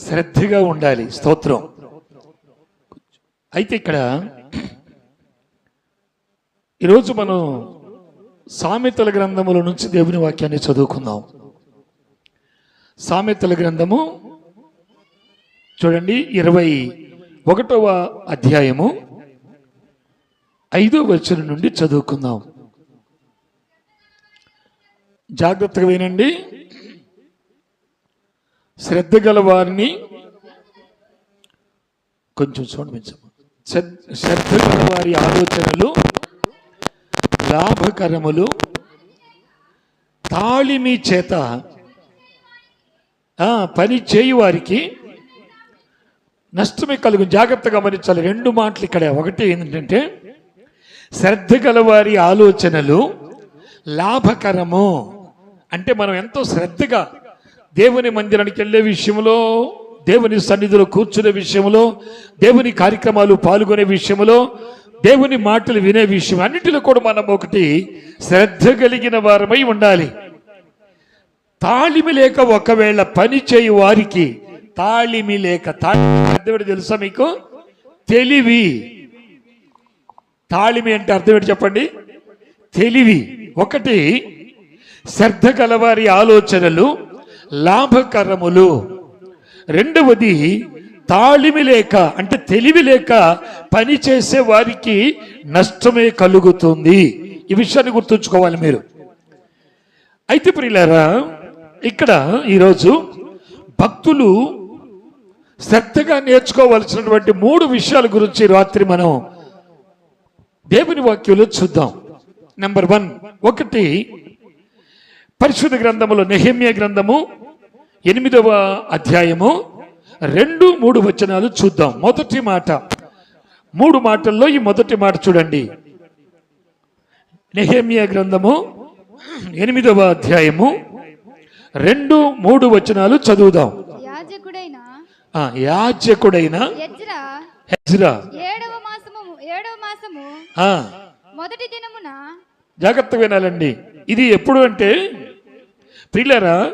శ్రద్ధగా ఉండాలి. స్తోత్రం. అయితే ఇక్కడ ఈరోజు మనం సామెతల గ్రంథముల నుంచి దేవుని వాక్యాన్ని చదువుకుందాం. సామెతల గ్రంథము చూడండి ఇరవై ఒకటవ అధ్యాయము ఐదో వచనం నుండి చదువుకుందాం. జాగ్రత్తగా వినండి. శ్రద్ధ గల వారిని కొంచెం చూడమించము శ్రద్ధ గల వారి ఆలోచనలు లాభకరములు తాళిమి చేత పని చేయి వారికి నష్టమే కలుగు జాగ్రత్తగా గమనించాలి. రెండు మాటలు ఇక్కడ. ఒకటి ఏంటంటే శ్రద్ధ గలవారి ఆలోచనలు లాభకరము. అంటే మనం ఎంతో శ్రద్ధగా దేవుని మందిరానికి వెళ్ళే విషయంలో దేవుని సన్నిధిలో కూర్చునే విషయంలో దేవుని కార్యక్రమాలు పాల్గొనే విషయంలో దేవుని మాటలు వినే విషయం అన్నిటిలో కూడా మనం ఒకటి శ్రద్ధ కలిగిన వారమై ఉండాలి. తాళిమి లేక ఒకవేళ పని చేయు వారికి తాళిమి లేక తాళిమి తెలుసా మీకు? తెలివి. తాళిమి అంటే అర్థం ఏంటి చెప్పండి? తెలివి. ఒకటి శ్రద్ధ గలవారి ఆలోచనలు లాభకరములు. రెండవది తాళిమి లేక అంటే తెలివి లేక పని చేసే వారికి నష్టమే కలుగుతుంది. ఈ విషయాన్ని గుర్తుంచుకోవాలి మీరు. అయితే ప్రియులారా ఇక్కడ ఈరోజు భక్తులు శ్రద్ధగా నేర్చుకోవాల్సినటువంటి మూడు విషయాల గురించి రాత్రి మనం దేవుని వాక్యంలో చూద్దాం. నెంబర్ వన్ ఒకటి పరిశుద్ధ గ్రంథములో నెహమ్య గ్రంథము ఎనిమిదవ అధ్యాయము రెండు మూడు వచనాలు చూద్దాం. మొదటి మాట. మూడు మాటల్లో ఈ మొదటి మాట చూడండి. నెహమ్య గ్రంథము ఎనిమిదవ అధ్యాయము రెండు మూడు వచనాలు చదువుదాం. యాజకుడైన ఆ, యాజకుడైన ఎజ్రా హెజ్రా ఏడవ మాసము ఏడవ మాసము ఆ, మొదటి దినమున జాగ్రత్త వినాలండి. ఇది ఎప్పుడు అంటే ప్రియులరా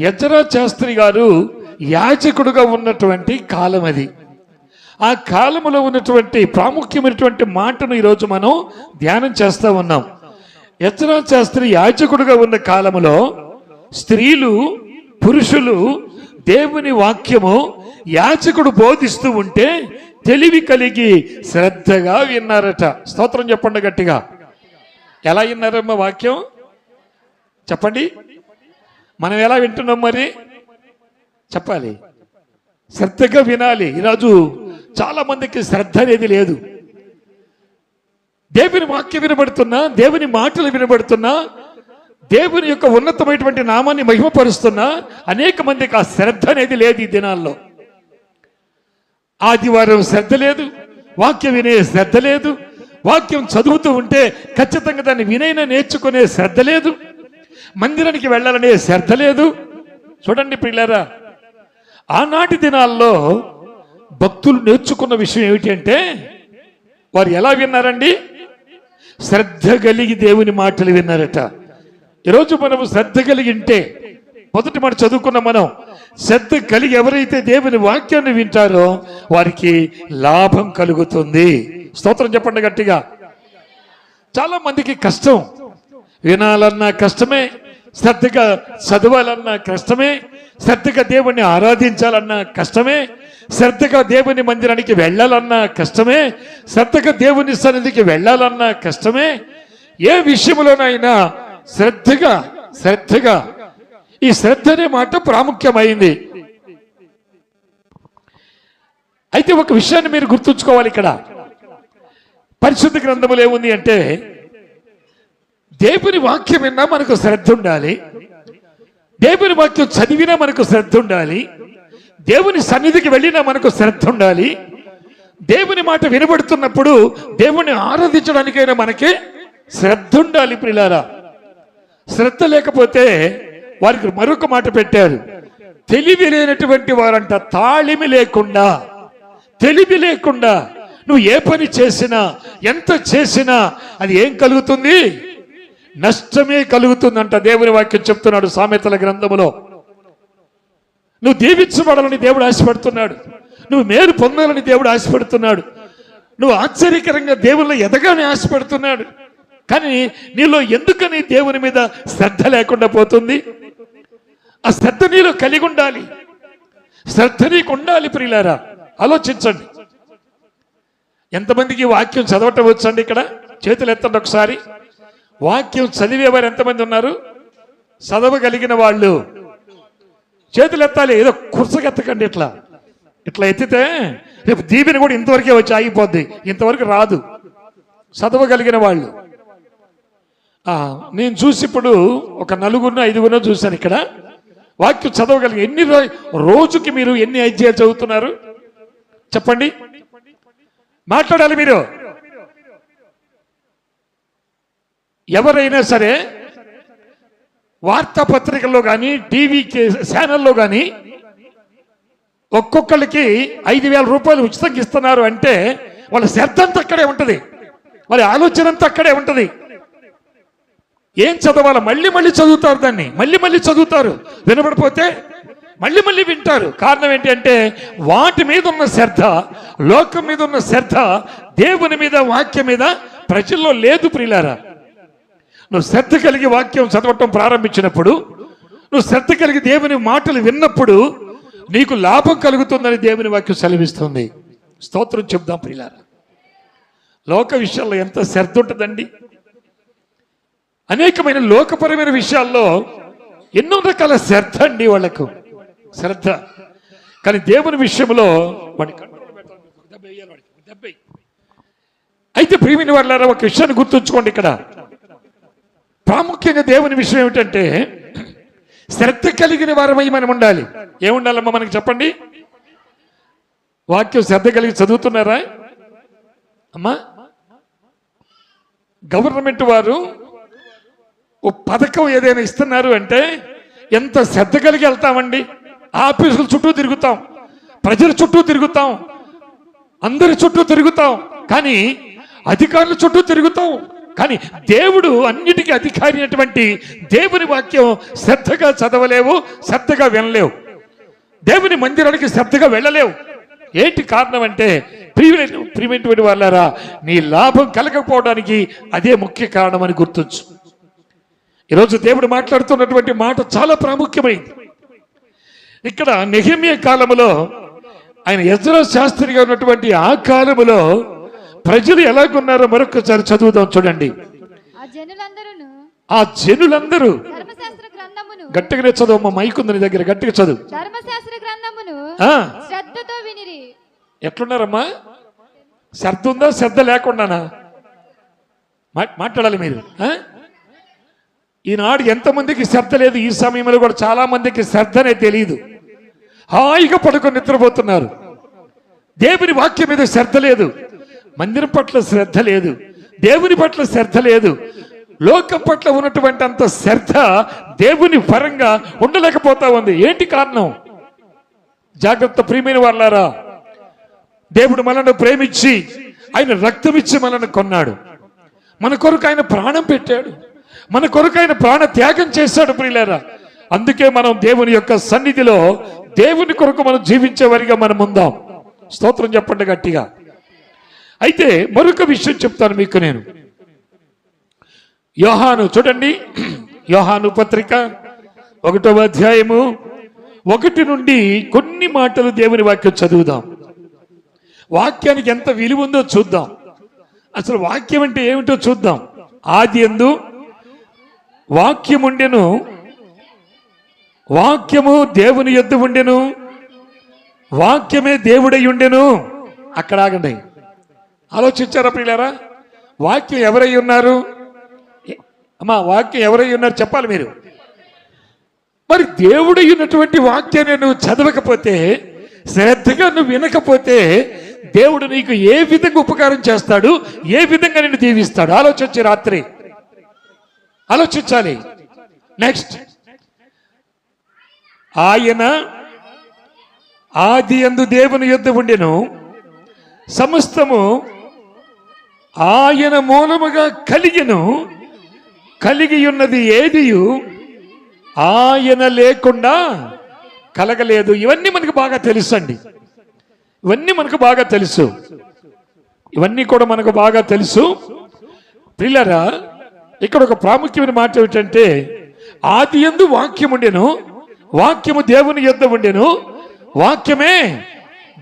యజ్రా శాస్త్రి గారు యాజకుడుగా ఉన్నటువంటి కాలం అది. ఆ కాలములో ఉన్నటువంటి ప్రాముఖ్యమైనటువంటి మాటను ఈరోజు మనం ధ్యానం చేస్తూ ఉన్నాం. యజ్రా శాస్త్రి యాజకుడుగా ఉన్న కాలములో స్త్రీలు పురుషులు దేవుని వాక్యము యాచకుడు బోధిస్తూ ఉంటే తెలివి కలిగి శ్రద్ధగా విన్నారట. స్తోత్రం చెప్పండి గట్టిగా. ఎలా విన్నారమ్మ వాక్యం? చెప్పండి. మనం ఎలా వింటున్నాం మరి? చెప్పాలి. శ్రద్ధగా వినాలి. ఈరోజు చాలా మందికి శ్రద్ధ అనేది లేదు. దేవుని వాక్యం వినబడుతున్నా దేవుని మాటలు వినబడుతున్నా దేవుని యొక్క ఉన్నతమైనటువంటి నామాన్ని మహిమపరుస్తున్నా అనేక మందికి ఆ శ్రద్ధ అనేది లేదు ఈ దినాల్లో. ఆదివారం శ్రద్ధ లేదు వాక్యం వినే శ్రద్ధ లేదు వాక్యం చదువుతూ ఉంటే ఖచ్చితంగా దాన్ని వినైనా నేర్చుకునే శ్రద్ధ లేదు. మందిరానికి వెళ్ళాలనే శ్రద్ధ లేదు. చూడండి పిల్లరా ఆనాటి దినాల్లో భక్తులు నేర్చుకున్న విషయం ఏమిటి అంటే వారు ఎలా విన్నారండి? శ్రద్ధ కలిగి దేవుని మాటలు విన్నారట. ఈరోజు మనము శ్రద్ధ కలిగి ఉంటే మొదటి మాట చదువుకున్న మనం శ్రద్ధ కలిగి ఎవరైతే దేవుని వాక్యాన్ని వింటారో వారికి లాభం కలుగుతుంది. స్తోత్రం చెప్పండి గట్టిగా. చాలా మందికి కష్టం వినాలన్నా కష్టమే శ్రద్ధగా చదవాలన్నా కష్టమే శ్రద్ధగా దేవుణ్ణి ఆరాధించాలన్నా కష్టమే శ్రద్ధగా దేవుని మందిరానికి వెళ్ళాలన్నా కష్టమే శ్రద్ధగా దేవుని సన్నిధికి వెళ్ళాలన్నా కష్టమే ఏ విషయంలోనైనా శ్రద్ధగా శ్రద్ధగా ఈ శ్రద్ధ అనే మాట ప్రాముఖ్యమైంది. అయితే ఒక విషయాన్ని మీరు గుర్తుంచుకోవాలి ఇక్కడ. పరిశుద్ధ గ్రంథములు ఏముంది అంటే దేవుని వాక్యం విన్నా మనకు శ్రద్ధ ఉండాలి. దేవుని వాక్యం చదివినా మనకు శ్రద్ధ ఉండాలి. దేవుని సన్నిధికి వెళ్ళినా మనకు శ్రద్ధ ఉండాలి. దేవుని మాట వినబడుతున్నప్పుడు దేవుని ఆరాధించడానికైనా మనకి శ్రద్ధ ఉండాలి ప్రిలారా. శ్రద్ధ లేకపోతే వారికి మరొక మాట పెట్టారు. తెలివి లేనటువంటి వారంట తాళిమి లేకుండా తెలివి లేకుండా నువ్వు ఏ పని చేసినా ఎంత చేసినా అది ఏం కలుగుతుంది? నష్టమే కలుగుతుందంట దేవుని వాక్యం చెప్తున్నాడు సామెతల గ్రంథములో. నువ్వు దీవించబడాలని దేవుడు ఆశపడుతున్నాడు. నువ్వు మేలు పొందాలని దేవుడు ఆశపడుతున్నాడు. నువ్వు ఆశ్చర్యకరంగా దేవుళ్ళు ఎదగాలని ఆశపడుతున్నాడు. కానీ నీలో ఎందుకని దేవుని మీద శ్రద్ధ లేకుండా పోతుంది? ఆ శ్రద్ధ నీలో కలిగి ఉండాలి. శ్రద్ధ నీకు ఉండాలి ప్రియులారా. ఆలోచించండి. ఎంతమందికి వాక్యం చదవటం వచ్చండి ఇక్కడ? చేతులు ఎత్తండి ఒకసారి. వాక్యం చదివేవారు ఎంతమంది ఉన్నారు? చదవగలిగిన వాళ్ళు. చేతులు ఎత్తాలి. ఏదో కుర్చగెత్తకండి ఇట్లా. ఇట్లా ఎత్తితే రేపు దీపిని కూడా ఇంతవరకే వచ్చి ఆగిపోద్ది. ఇంతవరకు రాదు. చదవగలిగిన వాళ్ళు. నేను చూసి ఇప్పుడు ఒక నలుగురినో ఐదుగురినో చూశాను ఇక్కడ. వాక్యం చదవగలిగి ఎన్ని రోజుకి మీరు ఎన్ని అధ్యాయాలు చదువుతున్నారు? చెప్పండి. మాట్లాడాలి మీరు. ఎవరైనా సరే వార్తాపత్రికల్లో కానీ టీవీ ఛానల్లో కానీ ఒక్కొక్కరికి ఐదు వేల రూపాయలు ఉచితంగా ఇస్తున్నారు అంటే వాళ్ళ శ్రద్ధ అంతా అక్కడే ఉంటుంది. వాళ్ళ ఆలోచన అంతా అక్కడే ఉంటుంది. ఏం చదవాలో మళ్ళీ మళ్ళీ చదువుతారు దాన్ని. మళ్ళీ మళ్ళీ చదువుతారు. వినబడిపోతే మళ్ళీ మళ్ళీ వింటారు. కారణం ఏంటంటే వాటి మీద ఉన్న శ్రద్ధ లోకం మీద ఉన్న శ్రద్ధ దేవుని మీద వాక్యం మీద ప్రజల్లో లేదు ప్రియులారా. నువ్వు శ్రద్ధ కలిగి వాక్యం చదవటం ప్రారంభించినప్పుడు నువ్వు శ్రద్ధ కలిగి దేవుని మాటలు విన్నప్పుడు నీకు లాభం కలుగుతుందని దేవుని వాక్యం సెలవిస్తుంది. స్తోత్రం చెప్దాం ప్రియులారా. లోక విషయాల్లో ఎంత శ్రద్ధ ఉంటుందండి. అనేకమైన లోకపరమైన విషయాల్లో ఎన్నో రకాల శ్రద్ధ అండి వాళ్ళకు శ్రద్ధ. కానీ దేవుని విషయంలో వాడి అయితే ప్రియమైన వాళ్ళారా ఒక విషయాన్ని గుర్తుంచుకోండి ఇక్కడ. ప్రాముఖ్యంగా దేవుని విషయం ఏమిటంటే శ్రద్ధ కలిగిన వారమై మనం ఉండాలి. ఏముండాలమ్మా మనకి చెప్పండి? వాక్యం శ్రద్ధ కలిగి చదువుతున్నారా? అమ్మా గవర్నమెంట్ వారు ఓ పథకం ఏదైనా ఇస్తున్నారు అంటే ఎంత శ్రద్ధ కలిగి వెళ్తామండి? ఆఫీసుల చుట్టూ తిరుగుతాం ప్రజల చుట్టూ తిరుగుతాం అందరి చుట్టూ తిరుగుతాం కానీ అధికారుల చుట్టూ తిరుగుతాం. కానీ దేవుడు అన్నిటికీ అధికారి అయినటువంటి దేవుని వాక్యం శ్రద్ధగా చదవలేవు శ్రద్ధగా వినలేవు. దేవుని మందిరానికి శ్రద్ధగా వెళ్ళలేవు. ఏంటి కారణం అంటే ప్రివెంటివ్ వాళ్ళారా నీ లాభం కలగకపోవడానికి అదే ముఖ్య కారణం అని గుర్తుంచు ఈరోజు దేవుడు మాట్లాడుతున్నటువంటి మాట చాలా ప్రాముఖ్యమైంది. ఇక్కడ నిహిమ్య కాలములో ఆయన ఎజ్రా శాస్త్రిగా ఉన్నటువంటి ఆ కాలములో ప్రజలు ఎలాగున్నారో మరొకసారి చదువుదాం చూడండి. ఆ జనులందరూ గట్టిగానే చదువు మైక్ ఉంది నీ దగ్గర గట్టిగా చదువు. ధర్మశాస్త్ర గ్రంథమును ఆ, శ్రద్ధతో వినిరి. ఎట్లున్నారమ్మా? శ్రద్ధ ఉందా? శ్రద్ధ లేకుండానా? మాట్లాడాలి మీరు? ఈనాడు ఎంతమందికి శ్రద్ధ లేదు ఈ సమయంలో కూడా చాలా మందికి శ్రద్ధనే తెలియదు హాయిగా పడుకొని నిద్రపోతున్నారు. దేవుని వాక్యం మీద శ్రద్ధ లేదు. మందిరం పట్ల శ్రద్ధ లేదు దేవుని పట్ల శ్రద్ధ లేదు. లోకం పట్ల ఉన్నటువంటి అంత శ్రద్ధ దేవుని పరంగా ఉండలేకపోతా ఉంది. ఏంటి కారణం? జాగ్రత్త ప్రియమైన వాళ్ళారా దేవుడు మనను ప్రేమించి ఆయన రక్తం ఇచ్చి మనను కొన్నాడు. మన కొరకు ఆయన ప్రాణం పెట్టాడు. మన కొరకు ఆయన ప్రాణ త్యాగం చేశాడు ప్రియులారా. అందుకే మనం దేవుని యొక్క సన్నిధిలో దేవుని కొరకు మనం జీవించే వారిగా మనం ఉందాం. స్తోత్రం చెప్పండి గట్టిగా. అయితే మరొక విషయం చెప్తాను మీకు నేను. యోహాను చూడండి. యోహాను పత్రిక ఒకటో అధ్యాయము ఒకటి నుండి కొన్ని మాటలు దేవుని వాక్యం చదువుదాం. వాక్యానికి ఎంత విలువ ఉందో చూద్దాం. అసలు వాక్యం అంటే ఏమిటో చూద్దాం. ఆది ఎందు వాక్యం ఉండెను వాక్యము దేవుని ఎద్దు ఉండెను. వాక్యమే దేవుడై ఉండెను. అక్కడ ఆగండి. ఆలోచించారా ప్రియులారా? వాక్యం ఎవరై ఉన్నారు? అమ్మా వాక్యం ఎవరై ఉన్నారు చెప్పాలి మీరు. మరి దేవుడు ఉన్నటువంటి వాక్యాన్ని నువ్వు చదవకపోతే శ్రద్ధగా నువ్వు వినకపోతే దేవుడు నీకు ఏ విధంగా ఉపకారం చేస్తాడు ఏ విధంగా నిన్ను దీవిస్తాడు? ఆలోచించి రాత్రి. ఆలోచించాలి. నెక్స్ట్ ఆయన ఆది అందు దేవుని యుద్ధ ఉండెను. సమస్తము ఆయన మూలముగా కలిగిను కలిగి ఉన్నది ఏదియు? ఆయన లేకుండా కలగలేదు. ఇవన్నీ మనకు బాగా తెలుసు అండి ఇవన్నీ మనకు బాగా తెలుసు. ఇవన్నీ కూడా మనకు బాగా తెలుసు. పిల్లరా ఇక్కడ ఒక ప్రాముఖ్యమైన మాట ఏమిటంటే ఆది ఎందు వాక్యం ఉండెను వాక్యము దేవుని యొద్ద ఉండెను వాక్యమే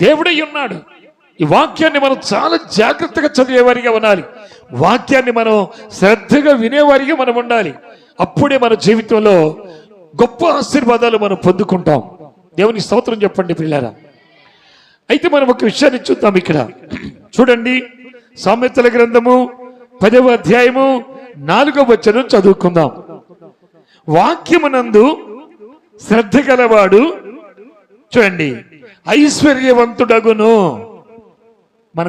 దేవుడై ఉన్నాడు. ఈ వాక్యాన్ని మనం చాలా జాగ్రత్తగా చదివేవారిగా ఉండాలి. వాక్యాన్ని మనం శ్రద్ధగా వినేవారిగా మనం ఉండాలి. అప్పుడే మన జీవితంలో గొప్ప ఆశీర్వాదాలు మనం పొందుకుంటాం. దేవుని స్తోత్రం చెప్పండి పిల్లారా. అయితే మనం ఒక విషయాన్ని చూద్దాం ఇక్కడ. చూడండి. సామెతల గ్రంథము పదవ అధ్యాయము నాలుగవ వచనం చదువుకుందాం. వాక్యమునందు శ్రద్ధ గలవాడు చూడండి. ఐశ్వర్యవంతుడగును.